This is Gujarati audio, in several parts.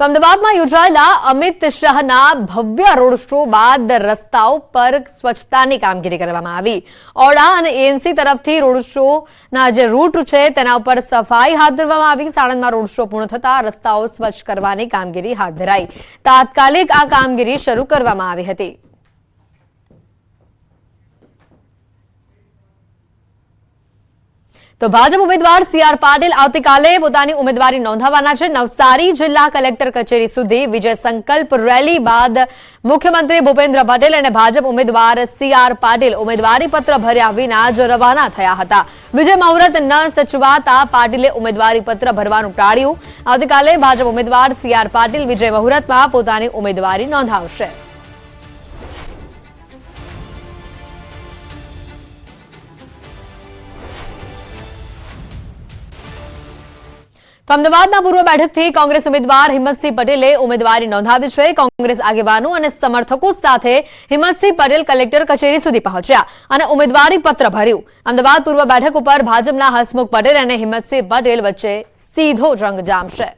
તો અમદાવાદમાં યોજાયેલા અમિત શાહના ભવ્ય રોડ શો બાદ રસ્તાઓ પર સ્વચ્છતાની કામગીરી કરવામાં આવી. ઓડા અને એએમસી તરફથી રોડ શોના જે રૂટ છે તેના ઉપર સફાઈ હાથ ધરવામાં આવી. સાણંદમાં રોડ શો પૂર્ણ થતા રસ્તાઓ સ્વચ્છ કરવાની કામગીરી હાથ ધરાઈ. તાત્કાલિક આ કામગીરી શરૂ કરવામાં આવી હતી. તો ભાજપ ઉમેદવાર સી આર પાટીલ આવતીકાલે પોતાની ઉમેદવારી નોંધાવવાના છે. નવસારી જિલ્લા કલેક્ટર કચેરી સુધી વિજય સંકલ્પ રેલી બાદ મુખ્યમંત્રી ભૂપેન્દ્ર પટેલ અને ભાજપ ઉમેદવાર સી આર પાટીલ ઉમેદવારી પત્ર ભર્યા વિના જ રવાના થયા હતા. વિજય મુહૂર્ત ન સચવાતા પાટીલે ઉમેદવારી પત્ર ભરવાનું ટાળ્યું. આવતીકાલે ભાજપ ઉમેદવાર સી આર પાટીલ, વિજય મુહૂર્તમાં પોતાની ઉમેદવારી નોંધાવશે. તો અમદાવાદના પૂર્વ બેઠકથી કોંગ્રેસ ઉમેદવાર હિંમતસિંહ પટેલે ઉમેદવારી નોંધાવી છે. કોંગ્રેસ આગેવાનો અને સમર્થકો સાથે હિંમતસિંહ પટેલ કલેક્ટર કચેરી સુધી પહોંચ્યા અને ઉમેદવારી પત્ર ભર્યું. અમદાવાદ પૂર્વ બેઠક ઉપર ભાજપના હસમુખ પટેલ અને હિંમતસિંહ પટેલ વચ્ચે સીધો જંગ જામશે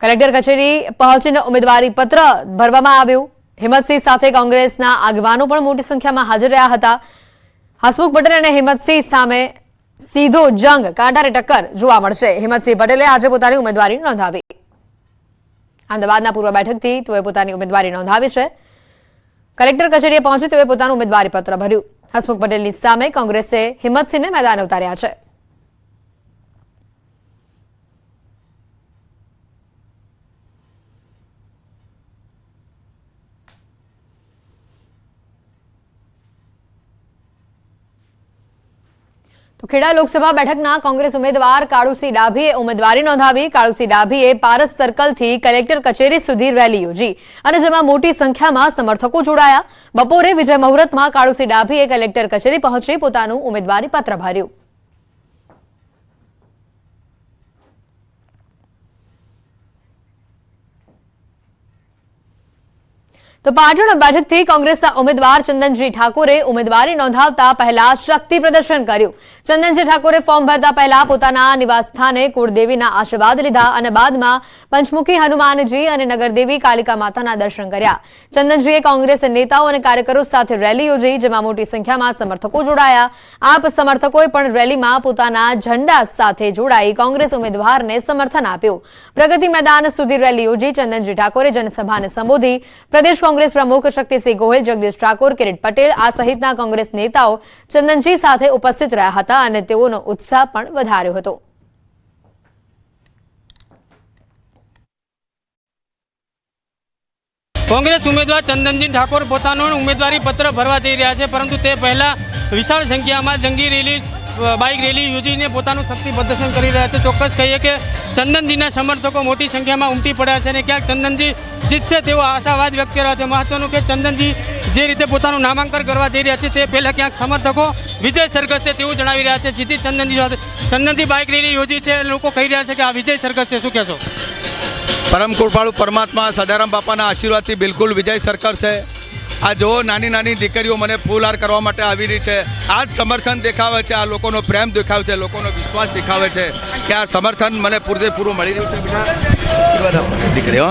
કલેક્ટર કચેરી પહોંચીને ઉમેદવારી પત્ર ભરવામાં આવ્યું. હિંમતસિંહ સાથે કોંગ્રેસના આગેવાનો પણ મોટી સંખ્યામાં હાજર રહ્યા હતા. હસમુખ પટેલ અને હિંમતસિંહ સામે સીધો જંગ કાંટારે ટક્કર જોવા મળશે. હિંમતસિંહ પટેલે આજે પોતાની ઉમેદવારી નોંધાવી. અમદાવાદના પૂર્વ બેઠકથી તેઓએ પોતાની ઉમેદવારી નોંધાવી છે. કલેક્ટર કચેરીએ પહોંચી તેઓએ પોતાનું ઉમેદવારી પત્ર ભર્યું. હસમુખ પટેલની સામે કોંગ્રેસે હિંમતસિંહને મેદાને ઉતાર્યા છે. ખેડા લોકસભા બેઠકના કોંગ્રેસ ઉમેદવાર કાળુસિંહ ડાભીએ ઉમેદવારી નોંધાવી. કાળુસિંહ ડાભીએ પારસ સર્કલથી કલેક્ટર કચેરી સુધી રેલી યોજી અને જેમાં મોટી સંખ્યામાં સમર્થકો જોડાયા. બપોરે વિજય મુહૂર્તમાં કાળુસિંહ ડાભીએ કલેક્ટર કચેરી પહોંચી પોતાનું ઉમેદવારી પત્ર ભર્યું. તો પાટણ બેઠકથી કોંગ્રેસના ઉમેદવાર ચંદનજી ઠાકોરે ઉમેદવારી નોંધાવતા પહેલા શક્તિ પ્રદર્શન કર્યું. ચંદનજી ઠાકોરે ફોર્મ ભરતા પહેલા પોતાના નિવાસસ્થાને કુળદેવીના આશીર્વાદ લીધા અને બાદમાં પંચમુખી હનુમાનજી અને નગરદેવી કાલિકા માતાના દર્શન કર્યા. ચંદનજીએ કોંગ્રેસ નેતાઓ અને કાર્યકરો સાથે રેલી યોજી, જેમાં મોટી સંખ્યામાં સમર્થકો જોડાયા. આપ સમર્થકોએ પણ રેલીમાં પોતાના ઝંડા સાથે જોડાઈ કોંગ્રેસ ઉમેદવારને સમર્થન આપ્યું. પ્રગતિ મેદાન સુધી રેલી યોજી ચંદનજી ઠાકોરે જનસભાને સંબોધી. પ્રદેશ કોંગ્રેસ પ્રમુખ શક્તિસિંહ ગોહિલ, જગદીશ ઠાકોર, કિરીટ પટેલ આ સહિતના કોંગ્રેસ નેતાઓ ચંદનજી સાથે ઉપસ્થિત રહ્યા હતા અને તેઓનો ઉત્સાહ પણ વધાર્યો હતો. કોંગ્રેસ ઉમેદવાર ચંદનજી ઠાકોર પોતાનું ઉમેદવારી પત્ર ભરવા જઈ રહ્યા છે, પરંતુ તે પહેલા વિશાળ સંખ્યામાં જંગી રેલી બાઇક રેલી યોજીને પોતાનું શક્તિ પ્રદર્શન કરી રહ્યા છે. ચોક્કસ કહીએ કે ચંદનજીના સમર્થકો મોટી સંખ્યામાં ઉમટી પડ્યા છે અને ક્યાંક ચંદનજી જીતશે તેવો આશાવાદ વ્યક્ત કર્યો છે. મહત્વનું કે ચંદનજી જે રીતે પોતાનું નામાંકન કરવા જઈ રહ્યા છે તે પહેલાં ક્યાંક સમર્થકો વિજય સરઘસ છે તેવું જણાવી રહ્યા છે. જીતી ચંદનજી સાથે ચંદનજી બાઇક રેલી યોજી છે. લોકો કહી રહ્યા છે કે આ વિજય સરઘસ છે શું કહેશો? પરમ કૃપાળુ પરમાત્મા સદારામ બાપાના આશીર્વાદથી બિલકુલ વિજય સરકાર છે આ જો નાની નાની દીકરીઓ મને ફૂલહાર કરવા માટે આવી રહી છે. આ જ સમર્થન દેખાવે છે આ લોકોનો પ્રેમ દેખાવે છે લોકોનો વિશ્વાસ દેખાવે છે કે આ સમર્થન મને પૂરેપૂરું મળી રહ્યું છે આશીર્વાદ દીકરીઓ.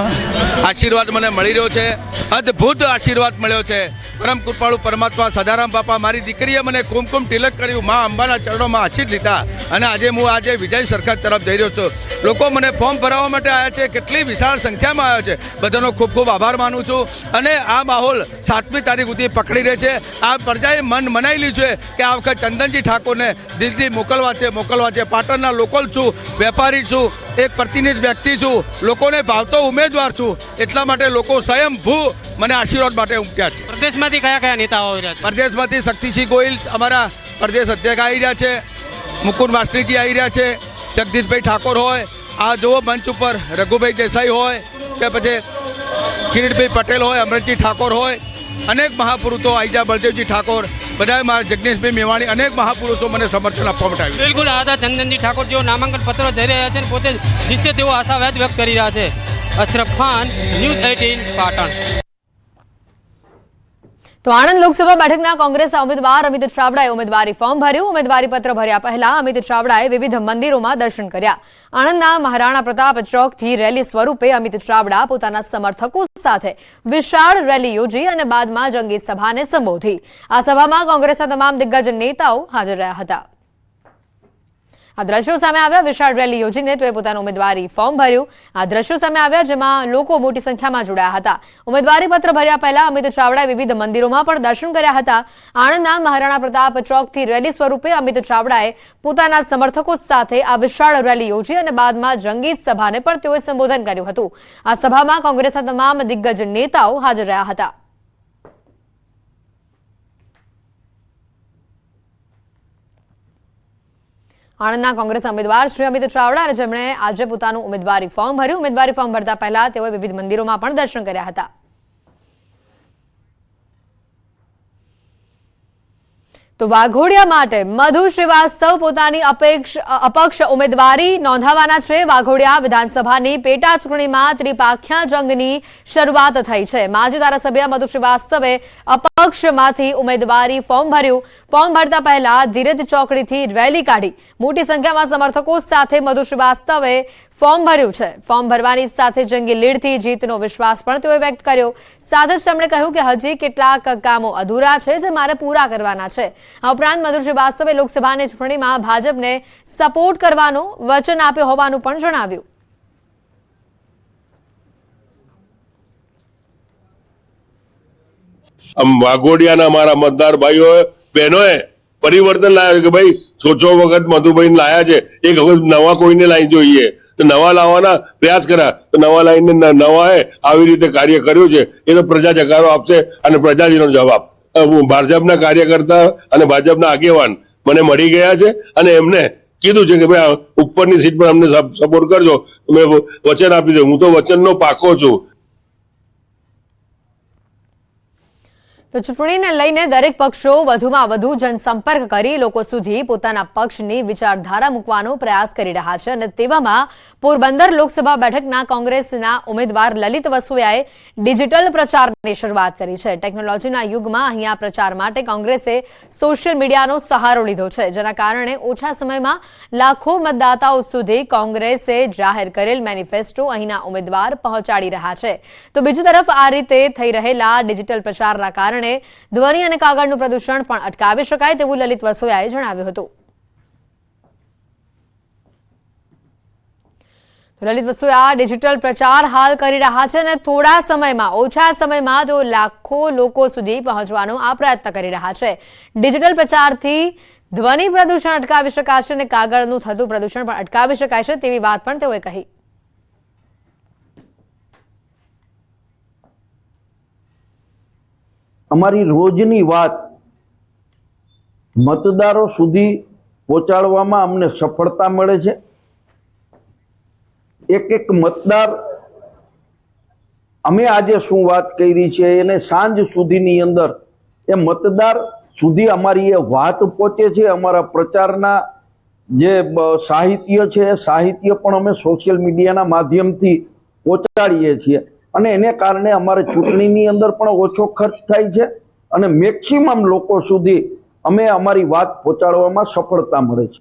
આશીર્વાદ મને મળી રહ્યો છે. અદ્ભુત આશીર્વાદ મળ્યો છે. પરમ કૃપાળુ પરમાત્મા સદારામ બાપા, મારી દીકરીએ મને કુમકુમ તિલક કર્યું. મા અંબાના ચરણોમાં આશીર્ લીધા. અને આજે હું આજે વિજય સરકાર તરફ જઈ રહ્યો છું. લોકો મને ફોર્મ ભરાવવા માટે આવ્યા છે. કેટલી વિશાળ સંખ્યામાં આવ્યા છે. બધાનો ખૂબ ખૂબ આભાર માનું છું. અને આ માહોલ સાતમી તારીખ સુધી પકડી રહે છે. આ પ્રજાએ મન મનાવી છે કે આ વખત ચંદનજી ઠાકોરને દિલથી મોકલવા છે મોકલવા છે. પાટણના લોકલ છું, વેપારી છું, એક પ્રતિનિધિ વ્યક્તિ છું. લોકોને ભાવતો ઉમેદવાર છું. એટલા માટે લોકો સ્વયંભૂ મને આશીર્વાદ માટે ઉમટ્યા છે. પ્રદેશમાંથી કયા કયા નેતાઓ આવી રહ્યા છે? પ્રદેશમાંથી શક્તિસિંહ ગોહિલ અમારા પ્રદેશ અધ્યક્ષ આવી રહ્યા છે. મુકુદ માસ્ટરીજી આવી રહ્યા છે. જગદીશભાઈ ઠાકોર હોય. આ જુઓ મંચ ઉપર રઘુભાઈ દેસાઈ હોય કે પછી કિરીટભાઈ પટેલ હોય અમરતજી ઠાકોર હોય. અનેક મહાપુરુષો આઈજા બળદેવજી ઠાકોર. બધાએ મારા જગદીશભાઈ મેવાણી અનેક મહાપુરુષો મને સમર્થન આપવા માટે આવ્યું બિલકુલ આદા ચંદનજી ઠાકોર. જેઓ નામાંકન પત્ર જઈ રહ્યા છે અને પોતે જીતશે તેઓ આશાવાદ વ્યક્ત કરી રહ્યા છે. Ashraf Khan news eighteen Patan. તો આણંદ લોકસભા બેઠકના કોંગ્રેસના ઉમેદવાર અમિત ચાવડાએ ઉમેદવારી ફોર્મ ભર્યું. ઉમેદવારી પત્ર ભર્યા પહેલા અમિત ચાવડાએ વિવિધ મંદિરોમાં દર્શન કર્યા. આણંદના મહારાણા પ્રતાપ ચોકથી રેલી સ્વરૂપે અમિત ચાવડા પોતાના સમર્થકો સાથે વિશાળ રેલી યોજી અને બાદમાં જંગી સભાને સંબોધી. આ સભામાં કોંગ્રેસના તમામ દિગ્ગજ નેતાઓ હાજર રહ્યા હતા. આ દ્રશ્યો સામે આવ્યા વિશાળ રેલી યોજીને તેઓએ પોતાનું ઉમેદવારી ફોર્મ ભર્યું. આ દ્રશ્યો સામે આવ્યા જેમાં લોકો મોટી સંખ્યામાં જોડાયા હતા. ઉમેદવારી પત્ર ભર્યા પહેલા અમિત ચાવડાએ વિવિધ મંદિરોમાં પણ દર્શન કર્યા હતા. આણંદના મહારાણા પ્રતાપ ચોકથી રેલી સ્વરૂપે અમિત ચાવડાએ પોતાના સમર્થકો સાથે આ વિશાળ રેલી યોજી અને બાદમાં જંગી સભાને પણ તેઓએ સંબોધન કર્યું હતું. આ સભામાં કોંગ્રેસના તમામ દિગ્ગજ નેતાઓ હાજર રહ્યા હતા. આણંદના કોંગ્રેસ ઉમેદવાર શ્રી અમિત ચાવડા જેમણે આજે પોતાનું ઉમેદવારી ફોર્મ ભર્યું. ઉમેદવારી ફોર્મ ભરતા પહેલા તેઓએ વિવિધ મંદિરોમાં પણ દર્શન કર્યા હતા. તો વાઘોડિયા માટે મધુ શ્રીવાસ્તવ પોતાની અપેક્ષ, અપક્ષ ઉમેદવારી નોંધાવાના છે. વાઘોડિયા વિધાનસભાની પેટા ચૂંટણીમાં ત્રિપાખ્યા જંગની શરૂઆત થઈ છે. માજી ધારાસભ્ય મધુ શ્રીવાસ્તવે અપક્ષમાંથી ઉમેદવારી ફોર્મ ભર્યું. ફોર્મ ભરતા પહેલા ધીરજ ચોકડીથી રેલી કાઢી. મોટી સંખ્યામાં સમર્થકો સાથે મધુ શ્રીવાસ્તવે ફોર્મ ભર્યું છે. ફોર્મ ભરવાની સાથે જંગી લીડથી જીતનો વિશ્વાસ પણ તેઓએ વ્યક્ત કર્યો. સાથે જ તેમણે કહ્યું કે હજી કેટલાક કામો અધૂરા છે જે મારે પૂરા કરવાના છે. આ ઉપરાંત મધુર શ્રીવાસ્તવે લોકસભાની ચૂંટણીમાં ભાજપને સપોર્ટ કરવાનો વચન આપ્યું હોવાનું પણ જણાવ્યું. વાઘોડિયાના મારા મતદાર ભાઈઓ બહેનોએ પરિવર્તન લાવ્યું કે ભાઈ, સોચો વખત મધુભાઈ લાયા છે. એક વખત નવા કોઈને લાવી જોઈએ. તો નવા લાવવાના પ્રયાસ કર્યા તો નવા લાવીને નવાએ આવી રીતે કાર્ય કર્યું છે. એ તો પ્રજા જકારો આપશે અને પ્રજાજીનો જવાબ ભાજપના કાર્યકર્તા અને ભાજપના આગેવાન. મને મળી ગયા છે અને એમને કીધું છે કે ભાઈ ઉપરની સીટ પર અમને સપોર્ટ કરજો. મેં વચન આપી છે. હું તો વચનનો પાકો છું. તો ચૂંટણીને લઈને દરેક પક્ષો વધુમાં વધુ જનસંપર્ક કરી લોકો સુધી પોતાના પક્ષની વિચારધારા મૂકવાનો પ્રયાસ કરી રહ્યા છે અને તેવામાં પોરબંદર લોકસભા બેઠકના કોંગ્રેસના ઉમેદવાર લલિત વસુયાએ ડિજિટલ પ્રચારની શરૂઆત કરી છે. ટેકનોલોજીના યુગમાં અહીંયા પ્રચાર માટે કોંગ્રેસે સોશિયલ મીડિયાનો સહારો લીધો છે. જેના કારણે ઓછા સમયમાં લાખો મતદાતાઓ સુધી કોંગ્રેસે જાહેર કરેલ મેનિફેસ્ટો અહીંના ઉમેદવાર પહોંચાડી રહ્યા છે. તો બીજી તરફ આ રીતે થઈ રહેલા ડિજિટલ પ્રચારના કારણે ધ્વનિ અને કાગળનું પ્રદૂષણ પણ અટકાવી શકાય તેવું લલિત વસોયાએ જણાવ્યું હતું. લલિત વસોયા ડિજિટલ પ્રચાર હાલ કરી રહ્યા છે અને થોડા સમયમાં, ઓછા સમયમાં તેઓ લાખો લોકો સુધી પહોંચવાનો આ પ્રયત્ન કરી રહ્યા છે. ડિજિટલ પ્રચારથી ધ્વનિ પ્રદૂષણ અટકાવી શકાશે અને કાગળનું થતું પ્રદૂષણ પણ અટકાવી શકાય છે તેવી વાત પણ તેઓએ કહી. અમારી રોજની વાત મતદારો સુધી પહોંચાડવામાં અમને સફળતા મળે છે. એક એક મતદાર અમે આજે શું વાત કરી છે એને સાંજ સુધીની અંદર એ મતદાર સુધી અમારી એ વાત પહોંચે છે, અમારા પ્રચારના જે સાહિત્ય છે સાહિત્ય પણ અમે સોશિયલ મીડિયાના માધ્યમથી પહોંચાડીએ છીએ. અને એને કારણે અમારે ચૂંટણીની અંદર પણ ઓછો ખર્ચ થાય છે અને મેક્સિમમ લોકો સુધી અમે અમારી વાત પહોંચાડવામાં સફળતા મળે છે.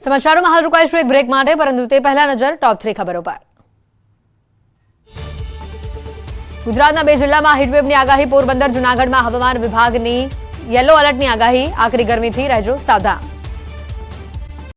સમાચારોમાં હાલ રોકાઈશું એક બ્રેક માટે, પરંતુ તે પહેલા નજર ટોપ થ્રી ખબરો પર. ગુજરાતના બે જિલ્લામાં હીટવેવની આગાહી, પોરબંદર, જૂનાગઢમાં હવામાન વિભાગની યલો એલર્ટની આગાહી. આકરી ગરમીથી રહેજો સાવધાન.